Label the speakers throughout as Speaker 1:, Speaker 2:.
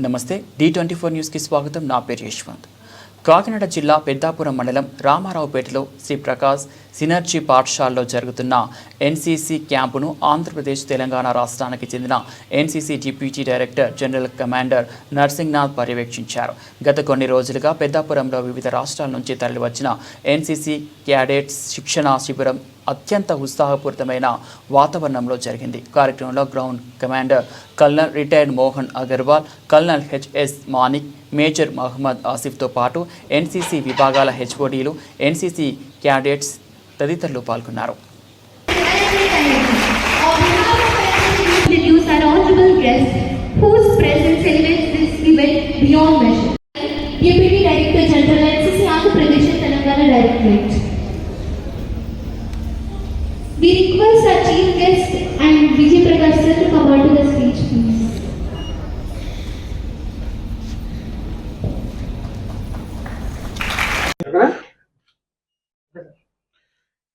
Speaker 1: నమస్తే D twenty four న్యూస్కి స్వాగతం. నా పేరు యశ్వంత్. కాకినాడ జిల్లా పెద్దాపురం మండలం రామారావుపేటలో శ్రీ ప్రకాష్ సినర్జీ పాఠశాలలో జరుగుతున్న ఎన్సీసీ క్యాంపును ఆంధ్రప్రదేశ్ తెలంగాణ రాష్ట్రానికి చెందిన NCC deputy director general commander Narsingnath పర్యవేక్షించారు. గత కొన్ని రోజులుగా పెద్దాపురంలో వివిధ రాష్ట్రాల నుంచి తరలివచ్చిన ఎన్సీసీ క్యాడెట్స్ శిక్షణ శిబిరం అత్యంత ఉత్సాహపూరితమైన వాతావరణంలో జరిగింది. కార్యక్రమంలో ground commander colonel retired Mohan Agarwal colonel HS Manik major Mohammad ఆసిఫ్తో పాటు ఎన్సీసీ విభాగాల హెచ్ఓడీలు ఎన్సీసీ క్యాడెట్స్ తదితరులు పాల్గొన్నారు
Speaker 2: introduce our honorable guest whose presence elevates this event beyond measure. Deputy Director General NCC Andhra Pradesh and Telangana Directorate. We request our chief guest and Vijay Prakash sir to come on to the stage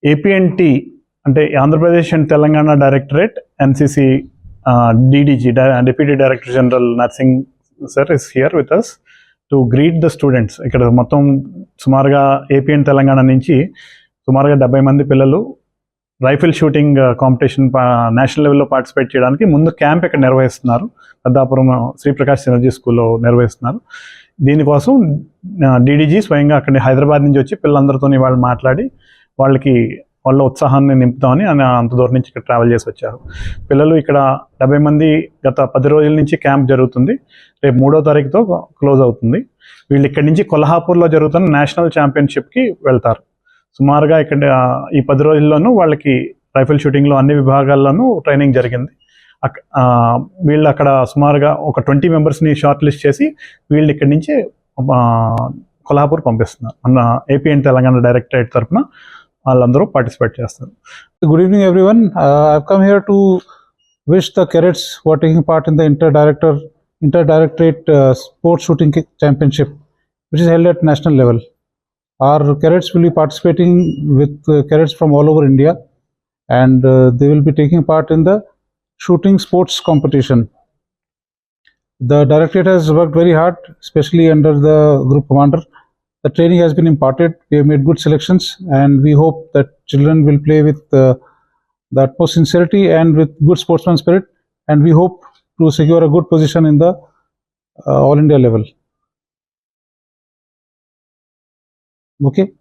Speaker 3: APNT అంటే Andhra Pradesh and Telangana directorate NCC DDG deputy director general Narsing sir is here with us to greet the students ఇక్కడ మొత్తం సుమారుగా AP and Telangana నుంచి సుమారుగా డెబ్బై మంది పిల్లలు rifle shooting competition national లెవెల్లో పార్టిసిపేట్ చేయడానికి ముందు క్యాంప్ ఇక్కడ నిర్వహిస్తున్నారు. పెద్దాపురం uh, శ్రీప్రకాష్ ఎనర్జీ స్కూల్లో నిర్వహిస్తున్నారు. దీనికోసం డీడీజీ uh, స్వయంగా అక్కడ హైదరాబాద్ నుంచి వచ్చి పిల్లలందరితో వాళ్ళు మాట్లాడి వాళ్ళకి వాళ్ళ ఉత్సాహాన్ని నింపుతామని ఆయన అంత దూరం నుంచి ఇక్కడ ట్రావెల్ చేసి వచ్చారు. పిల్లలు ఇక్కడ డెబ్బై మంది గత పది రోజుల నుంచి క్యాంప్ జరుగుతుంది. రేపు మూడో తారీఖుతో క్లోజ్ అవుతుంది. వీళ్ళు ఇక్కడి నుంచి కొల్హాపూర్లో జరుగుతున్న నేషనల్ ఛాంపియన్షిప్కి వెళ్తారు. సుమారుగా ఇక్కడ ఈ పది రోజుల్లోనూ వాళ్ళకి రైఫిల్ షూటింగ్లో అన్ని విభాగాల్లోనూ ట్రైనింగ్ జరిగింది. అక్క వీళ్ళు అక్కడ సుమారుగా ఒక ట్వంటీ మెంబర్స్ని షార్ట్ లిస్ట్ చేసి వీళ్ళు ఇక్కడి నుంచి కొల్హాపూర్ పంపిస్తున్నారు. మన ఏపీ అండ్ తెలంగాణ డైరెక్టరేట్ తరఫున వాళ్ళందరూ పార్టిసిపేట్ చేస్తారు.
Speaker 4: Good evening everyone I come here to wish the cadets what taking part in the inter director inter directorate sports shooting championship which is held at national level Our cadets will be participating with uh, cadets from all over India, and uh, they will be taking part in the shooting sports competition. The directorate has worked very hard, especially under the group commander. The training has been imparted. We have made good selections, and we hope that children will play with uh, the utmost sincerity and with good sportsman spirit. And we hope to secure a good position in the uh, All India level. Okay.